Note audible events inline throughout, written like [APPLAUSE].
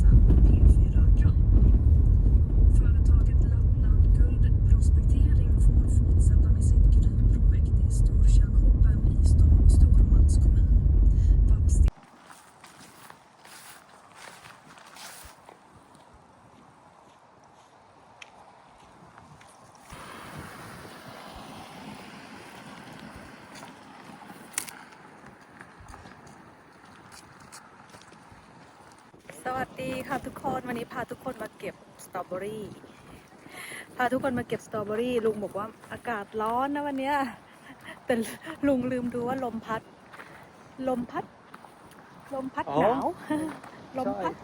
some สวัสดีค่ะทุกคนวันนี้พาทุกคนมาเก็บสตรอเบอรี่พาทุกคนมาเก็บสตรอเบอรี่ลุงบอกว่าอากาศร้อนนะวันเนี้ยแต่ลุงลืมดูว่าลมพัด ลมพัด ลมพัดอ๋อหนาวลมพัด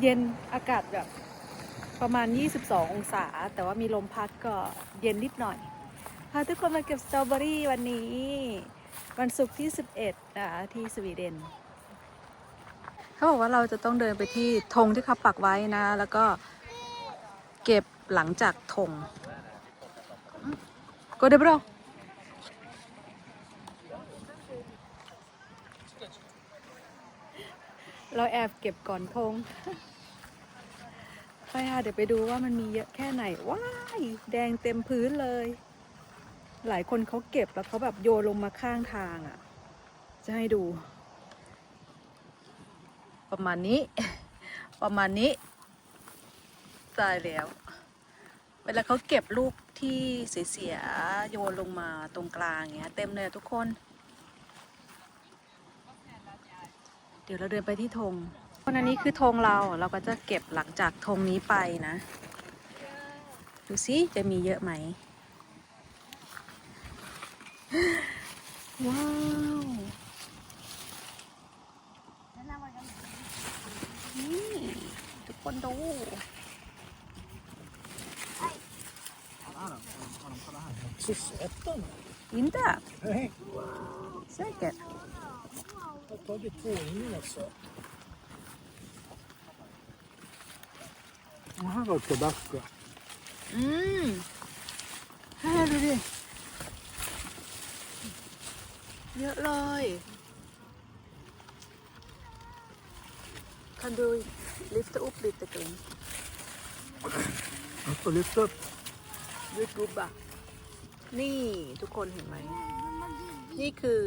เย็นอากาศแบบประมาณ 22 องศา แต่ว่ามีลมพัดก็เย็นนิดหน่อยพาทุกคนมาเก็บสตรอเบอรี่วันนี้ วันศุกร์ที่ 11นะคะที่สวีเดน เขาบอกว่าเราจะต้องเดินไปที่ธงที่เขาปักไว้นะ แล้วก็เก็บหลังจากธงก็ได้บรอเราแอบเก็บก่อนธงไปค่ะเดี๋ยวไปดูว่ามันมีเยอะแค่ไหน ว้าย แดงเต็มพื้นเลย หลายคนเขาเก็บแล้วเขาแบบโยนลงมาข้างทางอะ่ะ จะให้ดู ประมาณนี้ ประมาณนี้ตายแล้ว เวลาเขาเก็บลูกที่เสียๆโยนลงมาตรงกลางเงี้ย เต็มเลยทุกคน เดี๋ยวเราเดินไปที่ธงคนอันนี้คือธงเราเราก็จะเก็บหลังจากธงนี้ไปนะ ดูสิจะมีเยอะไหมว้าว คนดู Inte? Nej, Säkert. jag har tagit två in också. Det här var tobacco. อืมให้ดูดิ เยอะเลย Kan du lyfta upp lite kring? Jag får lyfta upp. ยูทูบอะนี่ทุกคนเห็นไหม นี่คือ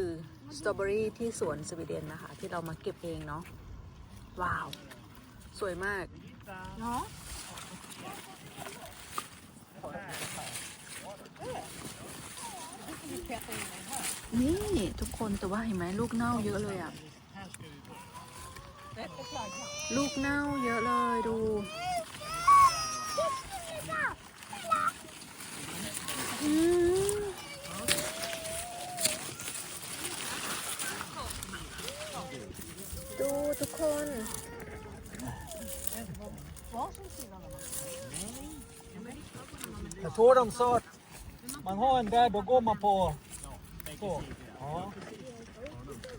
สตรอเบอรี่ที่สวนสวีเดนนะคะ ที่เรามาเก็บเองเนาะ ว้าว สวยมาก เนาะนี่ ทุกคนแต่ว่าเห็นไหมลูกเน่าเยอะเลยอะ ลูกเน่าเยอะเลยดูอืมดูทุกคน Jag tror de sa att man har en där, då går man på så. Ja.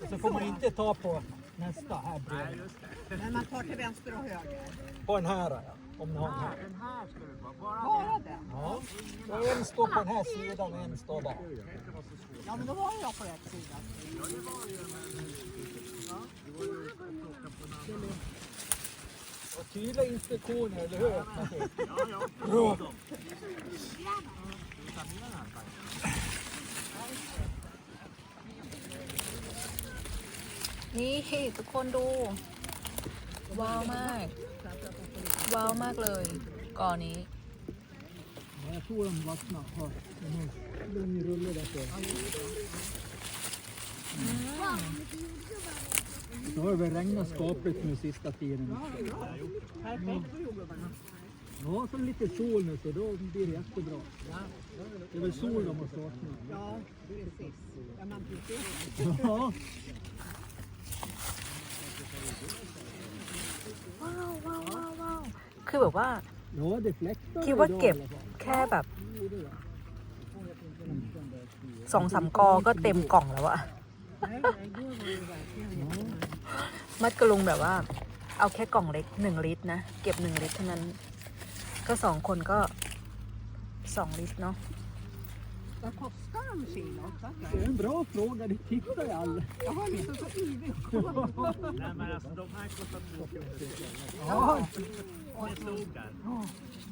Och så får man inte ta på nästa här bredvid. Men man tar till vänster och höger. På den här ja. Om ni har den här. Bara den? Ja. Så en står på den här sidan och en står där. Ja, men då var jag på rätt sida. Och tydliga instruktioner, eller hur? Bra. นี่ทุกคนดู ว้าวมาก ว้าวมากเลยก่อนนี้ Ja, jag tror de vattnar. Ja, den har lång rulle där på. Så har det väl regnat skapligt nu sista tiden. Perfekt för jordgubbarna. Ja, så lite sol nu så då blir det jättebra. Det är väl sol de har saknat. Ja, precis. Ja, man precis. Ja. ว้าวว้าวว้าวว้าวคือแบบว่า Ja, det fläktar คิดว่า idag เก็บ i alla fall. แค่แบบ Gjorde det. สองสามกอก็เต็มกล่องแล้วอะ Nej, igår var det verkligen มัดกระลุงแบบว่า เอาแค่กล่องเล็กหนึ่งลิตรนะ เก็บหนึ่งลิตรเท่านั้น ก็สองคนก็สองลิตรเนาะ Vad kostar de skidåkare? Det är en bra fråga, det tittar jag aldrig. Jag har liksom så yvig Nej men alltså de här kostar 2 kronor Ja! Med sågar. där.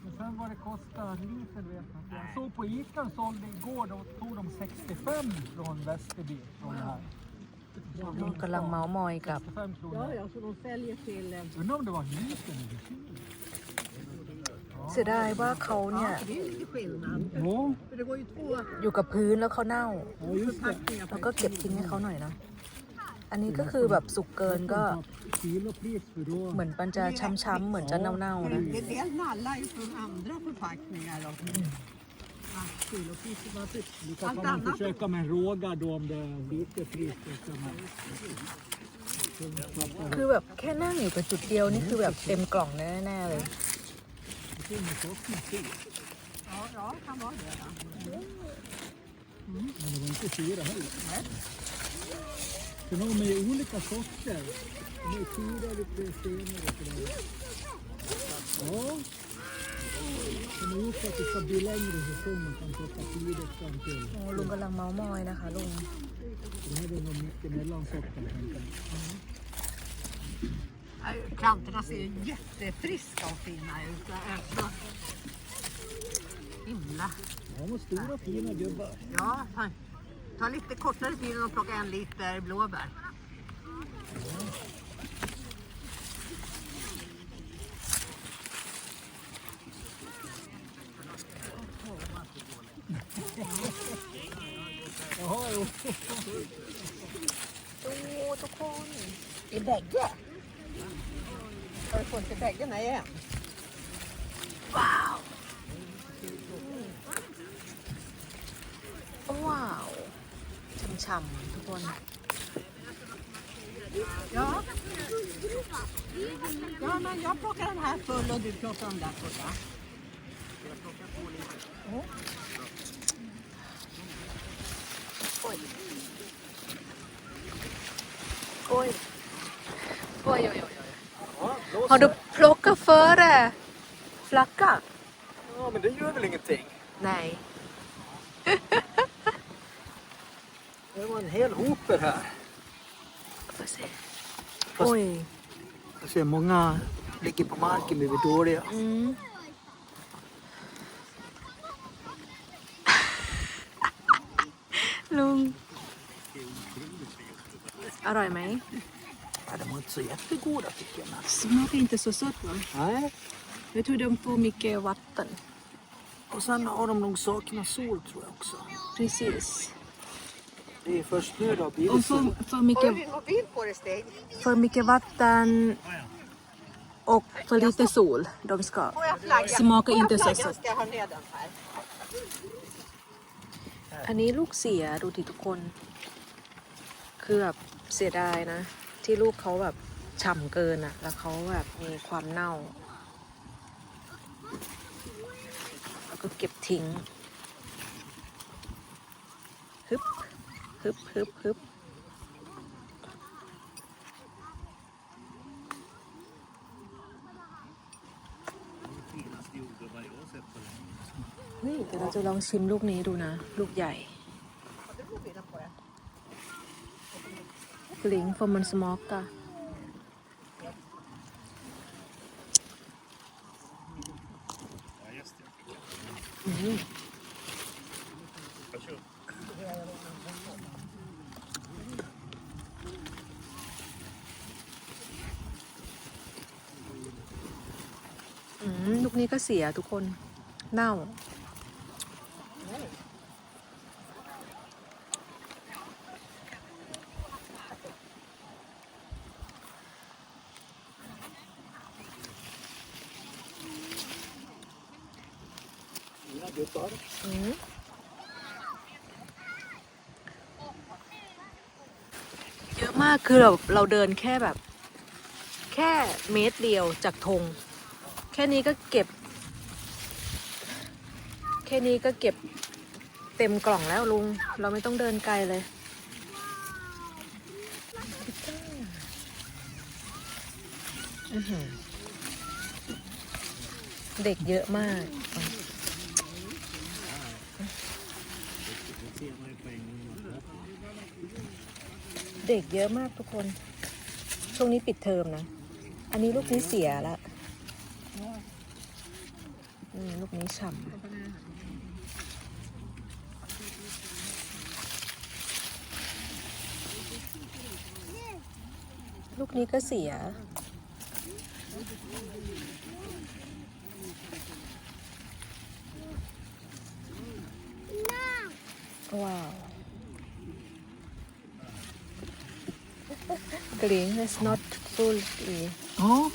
Men sen vad det kostar liter vet jag inte. Jag såg på Ica de sålde igår, då tog de 65 från Västerby. Från det här. Mun kallar mamma och 65 kronor. Ja, ja, så de säljer till... Eh, Undrar om det var en liten eller เสียดายว่าเขาเนี่ย Det är lite skillnad. Ja, För det går ju två อยู่กับพื้นแล้วเขาเน่า ja just det. förpackningar แล้ว på ก็ ett เก็บ kilo. ทิ้งให้เขาหน่อยนะ อันนี้ก็คือแบบสุกเกินก็ Kilopris för då. เหมือนมันจะช้ำๆเหมือนจะเน่าๆนะ En del nallar ju från andra förpackningar. Då. Ja, kilopriset var typ Du kan allt man annat. försöka med en råga då om det är lite pris. då ska man- คือแบบแค่นั่งอยู่กับจุดเดียวนี่คือแบบเต็มกล่องแน่ๆเลย Ja, ja, kan vara det. Ja. Men det var inte fyra heller. Sen har de ju olika sorter. De är fyra lite senare och sådär. Ja. De har gjort så att det ska bli längre säsong. Man kan plocka tidigt fram till. โอ้ลุงกำลังเมาส์มอยนะคะลุง Det här är nog mycket mellansorter. tänker jag. Ja, Plantorna ser ju jättefriska och fina ut. Det är så himla. Ja, de stora fina gubbar. Ja, fan. ta lite kortare tid än att plocka en liter blåbär. Jaha, jo. ดูทุกคน I bägge? Har du fått i bägge? Nej, en. ว้าว ว้าว ช่ำๆทุกคน Ja. Ja, men jag plockar den här full och du plockar den där fulla. โอ้ยโอ้ยโ Oj, oj, Har du plockat före flackan? Ja, men det gör väl ingenting. Nej. [LAUGHS] det var en hel hoper här. Får se. Fast, Oj. Jag ser många ligger på marken och blivit dåliga. Mm. [LAUGHS] Lugn. Arra mig. Ja, de var inte så jättegoda tycker jag. Men... Smakar inte så sött va? Nej. Jag tror de får mycket vatten. Och sen har de nog saknat sol tror jag också. Precis. Det är först nu det har blivit Och sol. för, för, mycket, din mobil på dig, Stig? för mycket vatten och för lite sol. De ska Får jag flaggan? smaka Får jag inte så flaggan? sött. Ska jag ha ner den här? อันนี้ลูกเสียดูดิทุกคน คือแบบเสียดายนะ ที่ลูกเขาแบบฉ่ำเกินอะแล้วเขาแบบมีความเน่า แล้วก็เก็บทิ้งฮึบฮึบฮึบฮึบเฮ้ยเดี๋ยวเราจะลองชิมลูกนี้ดูนะ ลูกใหญ่ Kling får man smaka. Mm. Mm, ลูกนี้ก็เสียทุกคน เน่า Mina gubbar. อืมเยอะ มากคือเราเราเดินแค่แบบ แค่เมตรเดียวจากธงแค่นี้ก็เก็บ แค่นี้ก็เก็บเต็มกล่องแล้วลุง เราไม่ต้องเดินไกลเลยเด็กเยอะมาก เด็กเยอะมากทุกคน ช่วงนี้ปิดเทอมนะ อันนี้ลูกนี้เสียแล้วอืมลูกนี้ฉ่ำลูกนี้ก็เสีย ว้าว green is not full tree. Ja.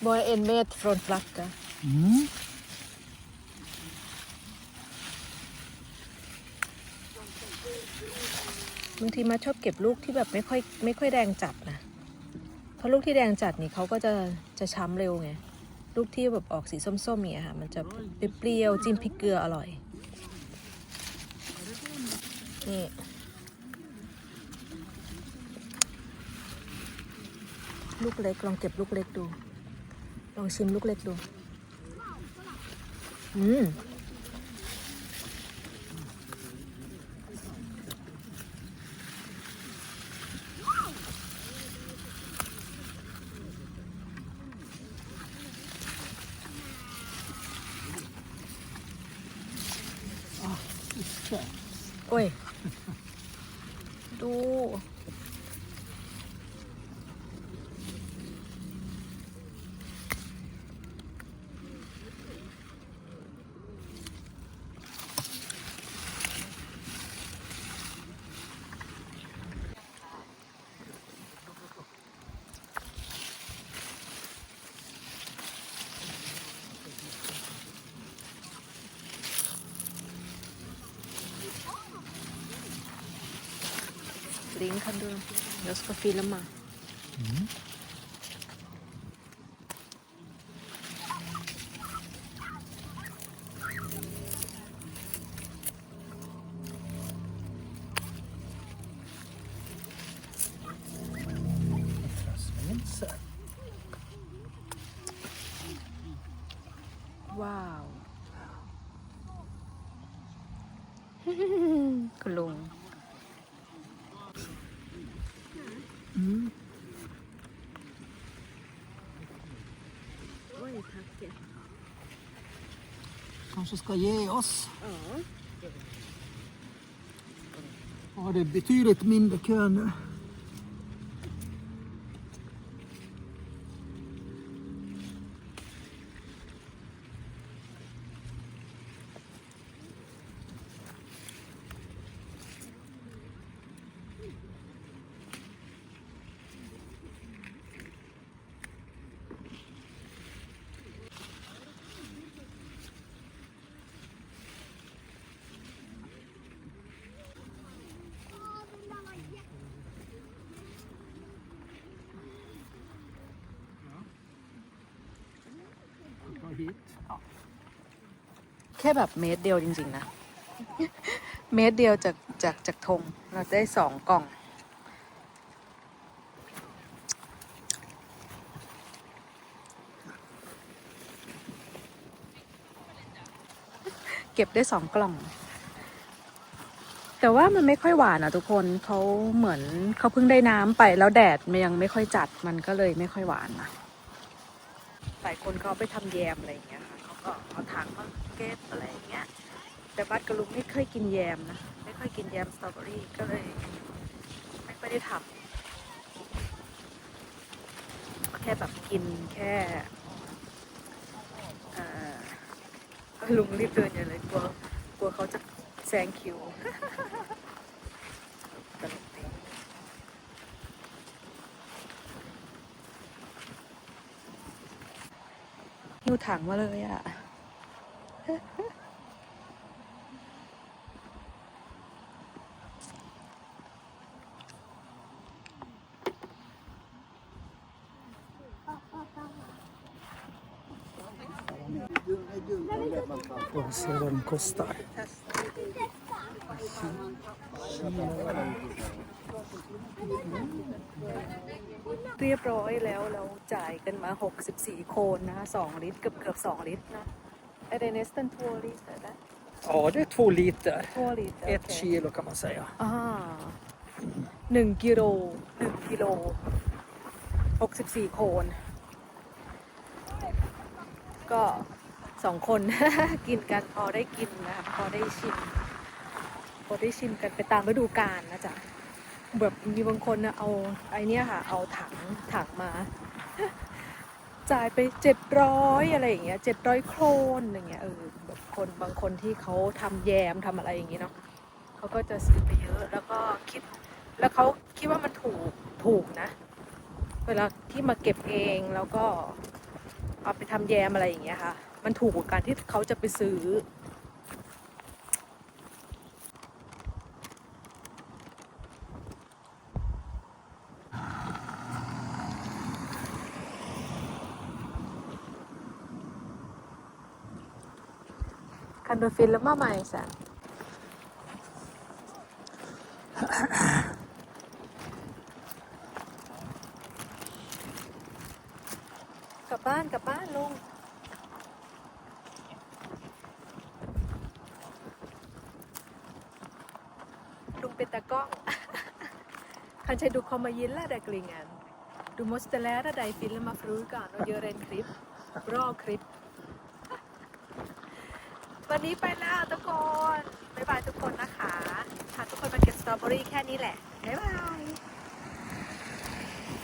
Bara en meter från flacka. Mm. บางทีมาชอบเก็บลูกที่แบบไม่ค่อยไม่ค่อยแดงจัดนะ เพราะลูกที่แดงจัดนี่เขาก็จะจะช้ำเร็วไง ลูกที่แบบออกสีส้มๆเนี่ยค่ะ มันจะเปรี้ยวจิ้มพริกเกลืออร่อย นี่ลูกเล็กลองเก็บลูกเล็กดู ลองชิมลูกเล็กดู อืม Titta. โอ้ย ดู Ring kan du. Jag ska filma. Trasslinser. Kanske ska ge oss. Ja, det är betydligt mindre kö nu. Hit. Ja. แค่แบบเมตรเดียวจริง ๆ นะ เมตรเดียวจากจากจากธงเราได้สองกล่อง เก็บได้สองกล่อง แต่ว่ามันไม่ค่อยหวานอะทุกคนเขาเหมือนเขาเพิ่งได้น้ำไปแล้วแดดมันยังไม่ค่อยจัดมันก็เลยไม่ค่อยหวานนะ หลายคนเขาไปทำแยมอะไรอย่างเงี้ยค่ะเขาก็เอาถังมาเก็บอะไรอย่างเงี้ย แต่บัสกับลุงไม่เคยกินแยมนะ ไม่ค่อยกินแยมสตรอเบอรี่ก็เลยไม่ค่อยได้ทำแค่แบบกินแค่ลุงรีบเดินอย่างเลยกลัวกลัวเขาจะแซงคิว ตลกดี หิ้วถังมาเลยอะ Får se vad de kostar. เรียบร้อยแล้วเราจ่ายกันมา 64 โคนนะ2ลิตรเกือบเกือบ2ลิตรนะ Är det nästan två liter där? Ja, det är två liter. Två liter, Ett okej. kilo kan man säga. อ่าหนึ่งกิโลหนึ่งกิโลหกสิบสี่โคน ก็สองคน กินกันพอได้กินนะคะพอได้ชิมพอ ได้ชิมกันไปตามฤดูกาลนะจ๊ะแบบมีบางคนนะเอาไอเนี้ยค่ะ เอาถังถังมา จ่ายไปเจ็ดร้อยอะไรอย่างเงี้ยเจ็ดร้อยโครนอย่างเงี้ยเออแบบคนบางคนที่เขาทำแยมทำอะไรอย่างเงี้เนาะเขาก็จะซื้อไปเยอะแล้วก็คิด แล้วเขาคิดว่ามันถูกถูกนะ เวลาที่มาเก็บเองแล้วก็เอาไปทำแยมอะไรอย่างเงี้ยค่ะ มันถูกกว่าการที่เขาจะไปซื้อ Kan du filma mig sen? กลับบ้านกลับบ้านลุงลุงเป็นตากล้อง Kanske du kommer gilla det Klingen. Du måste lära dig filma frugan och göra en klipp. Bra klipp. วันนี้ไปแล้วทุกคน บ๊ายบายทุกคนนะคะพาทุกคนมาเก็บสตรอเบอรี่แค่นี้แหละ บ๊ายบาย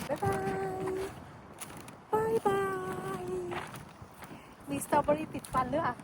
บ๊ายบาย บ๊ายบาย มีสตรอเบอรี่ติดฟันหรือเปล่า